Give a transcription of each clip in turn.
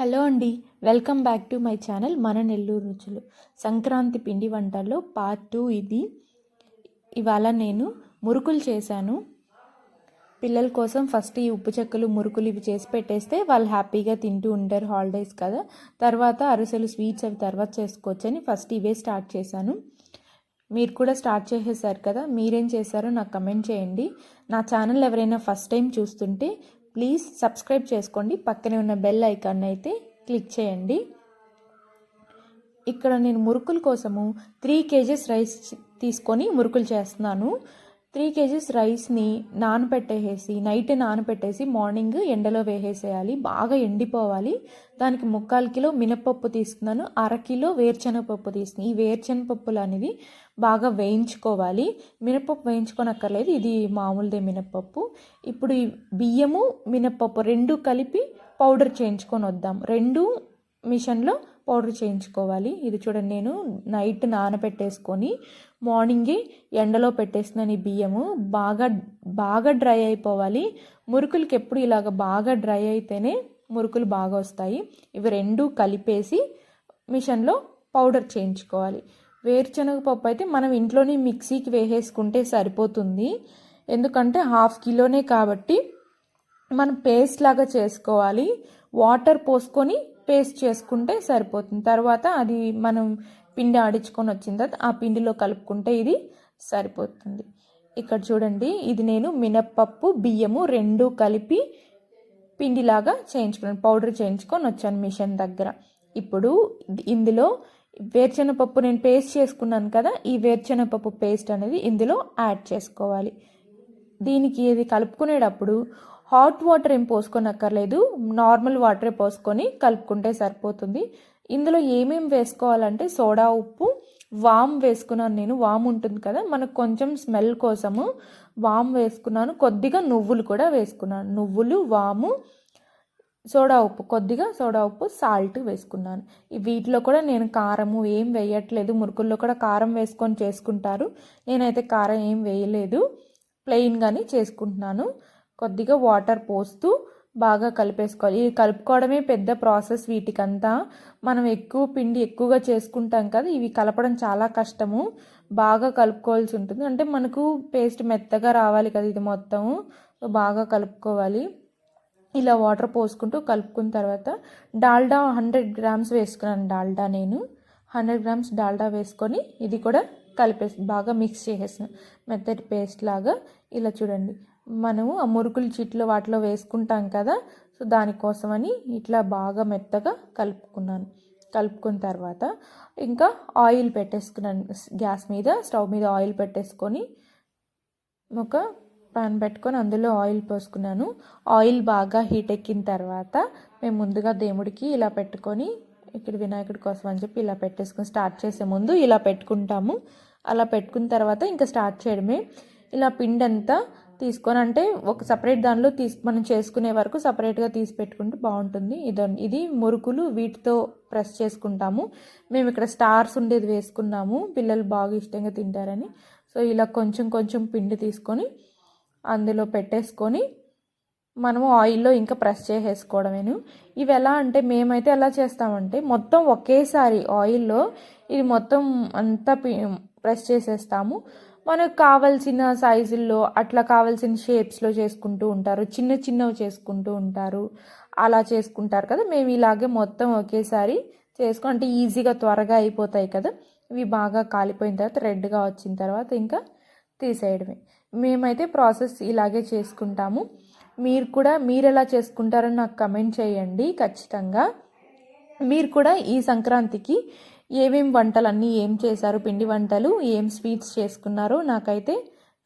Hello అండి welcome back to my channel మన నెల్లూరు రుచులు. సంక్రాంతి పిండి వంటల్లో పార్ట్ టూ ఇది. ఇవాళ నేను మురుకులు చేశాను. పిల్లల కోసం ఫస్ట్ ఈ ఉప్పు చెక్కలు మురుకులు ఇవి చేసి పెట్టేస్తే వాళ్ళు హ్యాపీగా తింటూ ఉంటారు హాలిడేస్ కదా. తర్వాత అరిసెలు స్వీట్స్ అవి తర్వాత చేసుకోవచ్చని ఫస్ట్ ఇవే స్టార్ట్ చేశాను. మీరు కూడా స్టార్ట్ చేసేసారు కదా మీరేం చేశారో నాకు కమెంట్ చేయండి. నా ఛానల్ ఎవరైనా ఫస్ట్ టైం చూస్తుంటే ప్లీజ్ సబ్స్క్రైబ్ చేసుకోండి. పక్కనే ఉన్న బెల్ ఐకాన్ అయితే క్లిక్ చేయండి. ఇక్కడ నేను మురుకుల కోసము త్రీ కేజెస్ రైస్ తీసుకొని మురుకులు చేస్తున్నాను. త్రీ కేజీస్ రైస్ని నానబెట్టేసి నైట్ నానబెట్టేసి మార్నింగ్ ఎండలో వేసేయాలి బాగా ఎండిపోవాలి. దానికి ముక్కాలు కిలో మినపప్పు తీసుకున్నాను. అర కిలో వేరుశనగపప్పు తీసుకుని ఈ వేరుశనగపప్పులు అనేది బాగా వేయించుకోవాలి. మినపప్పు వేయించుకోనక్కర్లేదు. ఇది మామూలుదే మినపప్పు ఇప్పుడు ఈ బియ్యము మినపప్పు రెండు కలిపి పౌడర్ చేయించుకొని వద్దాం. రెండు మిషన్లో పౌడర్ చేయించుకోవాలి. ఇది చూడండి నేను నైట్ నానబెట్టేసుకొని మార్నింగే ఎండలో పెట్టేసిన ఈ బియ్యము బాగా బాగా డ్రై అయిపోవాలి. మురుకులకి ఎప్పుడు ఇలాగ బాగా డ్రై అయితేనే మురుకులు బాగా వస్తాయి. ఇవి రెండు కలిపేసి మిషన్లో పౌడర్ చేయించుకోవాలి. వేరుశనగ పప్పు అయితే మనం ఇంట్లోనే మిక్సీకి వేసేసుకుంటే సరిపోతుంది. ఎందుకంటే హాఫ్ కిలోనే కాబట్టి మనం పేస్ట్ లాగా చేసుకోవాలి. వాటర్ పోసుకొని పేస్ట్ చేసుకుంటే సరిపోతుంది. తర్వాత అది మనం పిండి ఆడించుకొని వచ్చిన తర్వాత ఆ పిండిలో కలుపుకుంటే ఇది సరిపోతుంది. ఇక్కడ చూడండి ఇది నేను మినప్పప్పు బియ్యము రెండు కలిపి పిండిలాగా చేయించుకున్నాను. పౌడర్ చేయించుకొని వచ్చాను మిషన్ దగ్గర. ఇప్పుడు ఇందులో వేరుశనగపప్పు నేను పేస్ట్ చేసుకున్నాను కదా ఈ వేరుశెనగపప్పు పేస్ట్ అనేది ఇందులో యాడ్ చేసుకోవాలి. దీనికి ఇది కలుపుకునేటప్పుడు హాట్ వాటర్ ఏం పోసుకోనక్కర్లేదు. నార్మల్ వాటరే పోసుకొని కలుపుకుంటే సరిపోతుంది. ఇందులో ఏమేమి వేసుకోవాలంటే సోడా ఉప్పు వామ్ వేసుకున్నాను నేను. వామ్ ఉంటుంది కదా మనకు కొంచెం స్మెల్ కోసము వామ్ వేసుకున్నాను. కొద్దిగా నువ్వులు కూడా వేసుకున్నాను. నువ్వులు వాము సోడా ఉప్పు కొద్దిగా సోడా ఉప్పు సాల్ట్ వేసుకున్నాను. వీటిలో కూడా నేను కారము ఏం వేయట్లేదు. మురుకుల్లో కూడా కారం వేసుకొని చేసుకుంటారు. నేనైతే కారం ఏం వేయలేదు. ప్లెయిన్గానే చేసుకుంటున్నాను. కొద్దిగా వాటర్ పోస్తూ బాగా కలిపేసుకోవాలి. ఇది కలుపుకోవడమే పెద్ద ప్రాసెస్ వీటికంతా. మనం ఎక్కువ పిండి ఎక్కువగా చేసుకుంటాం కదా ఇవి కలపడం చాలా కష్టము. బాగా కలుపుకోవాల్సి ఉంటుంది. అంటే మనకు పేస్ట్ మెత్తగా రావాలి కదా ఇది మొత్తం. బాగా కలుపుకోవాలి. ఇలా వాటర్ పోసుకుంటూ కలుపుకున్న తర్వాత డాల్డా హండ్రెడ్ గ్రామ్స్ వేసుకున్నాను డాల్డా నేను. హండ్రెడ్ గ్రామ్స్ డాల్డా వేసుకొని ఇది కూడా కలిపేసి బాగా మిక్స్ చేసేసిన మెత్తటి పేస్ట్ లాగా. ఇలా చూడండి. మనము ఆ మురుకులు చిట్లు వాటిలో వేసుకుంటాం కదా సో దానికోసమని ఇట్లా బాగా మెత్తగా కలుపుకున్నాను. కలుపుకున్న తర్వాత ఇంకా ఆయిల్ పెట్టేసుకున్నాను. గ్యాస్ మీద స్టవ్ మీద ఆయిల్ పెట్టేసుకొని ఒక పాన్ పెట్టుకొని అందులో ఆయిల్ పోసుకున్నాను. ఆయిల్ బాగా హీట్ ఎక్కిన తర్వాత మేము ముందుగా దేవుడికి ఇలా పెట్టుకొని ఇక్కడ వినాయకుడి కోసం అని చెప్పి ఇలా పెట్టేసుకొని స్టార్ట్ చేసే ముందు ఇలా పెట్టుకుంటాము. అలా పెట్టుకున్న తర్వాత ఇంకా స్టార్ట్ చేయడమే. ఇలా పిండి అంతా తీసుకొని అంటే ఒక సపరేట్ దానిలో తీసి మనం చేసుకునే వరకు సపరేట్గా తీసి పెట్టుకుంటే బాగుంటుంది. ఇది ఇది మురుకులు వీటితో ప్రెస్ చేసుకుంటాము. మేము ఇక్కడ స్టార్స్ ఉండేది వేసుకున్నాము. పిల్లలు బాగా ఇష్టంగా తింటారని. సో ఇలా కొంచెం కొంచెం పిండి తీసుకొని అందులో పెట్టేసుకొని మనము ఆయిల్లో ఇంకా ప్రెస్ చేసేసుకోవడమేను. ఇవి ఎలా అంటే మేమైతే ఎలా చేస్తామంటే మొత్తం ఒకేసారి ఆయిల్లో ఇది మొత్తం అంతా ప్రెస్ చేసేస్తాము. మనకు కావాల్సిన సైజుల్లో అట్లా కావాల్సిన షేప్స్లో చేసుకుంటూ ఉంటారు. చిన్న చిన్నవి చేసుకుంటూ ఉంటారు. అలా చేసుకుంటారు కదా. మేము ఇలాగే మొత్తం ఒకేసారి చేసుకుని అంటే ఈజీగా త్వరగా అయిపోతాయి కదా. ఇవి బాగా కాలిపోయిన తర్వాత రెడ్గా వచ్చిన తర్వాత ఇంకా తీసేయడమే. మేమైతే ప్రాసెస్ ఇలాగే చేసుకుంటాము. మీరు కూడా మీరు ఎలా చేసుకుంటారో నాకు కమెంట్ చేయండి ఖచ్చితంగా. మీరు కూడా ఈ సంక్రాంతికి ఏమేం వంటలన్నీ ఏం చేశారు పిండి వంటలు ఏం స్వీట్స్ చేసుకున్నారో నాకైతే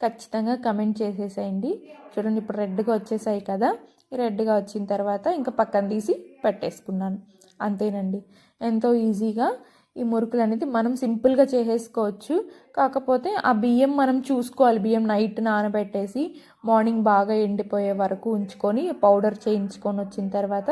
ఖచ్చితంగా కమెంట్ చేసేసేయండి. చూడండి ఇప్పుడు రెడ్గా వచ్చేసాయి కదా. రెడ్గా వచ్చిన తర్వాత ఇంకా పక్కన తీసి పెట్టేసుకున్నాను. అంతేనండి. ఎంతో ఈజీగా ఈ మురుకులు అనేది మనం సింపుల్గా చేసేసుకోవచ్చు. కాకపోతే ఆ బియ్యం మనం చూసుకోవాలి. బియ్యం నైట్ నానబెట్టేసి మార్నింగ్ బాగా ఎండిపోయే వరకు ఉంచుకొని పౌడర్ చేయించుకొని వచ్చిన తర్వాత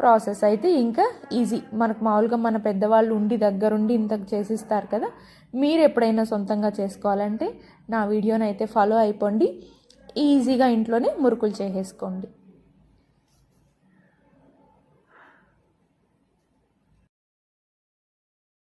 ప్రాసెస్ అయితే ఇంకా ఈజీ. మనకు మామూలుగా మన పెద్దవాళ్ళు ఉండి దగ్గరుండి ఇంత చేసిస్తారు కదా మీరు ఎప్పుడైనా సొంతంగా చేసుకోవాలంటే నా వీడియోని అయితే ఫాలో అయిపోండి. ఈజీగా ఇంట్లోనే మురుకులు చేసేసుకోండి.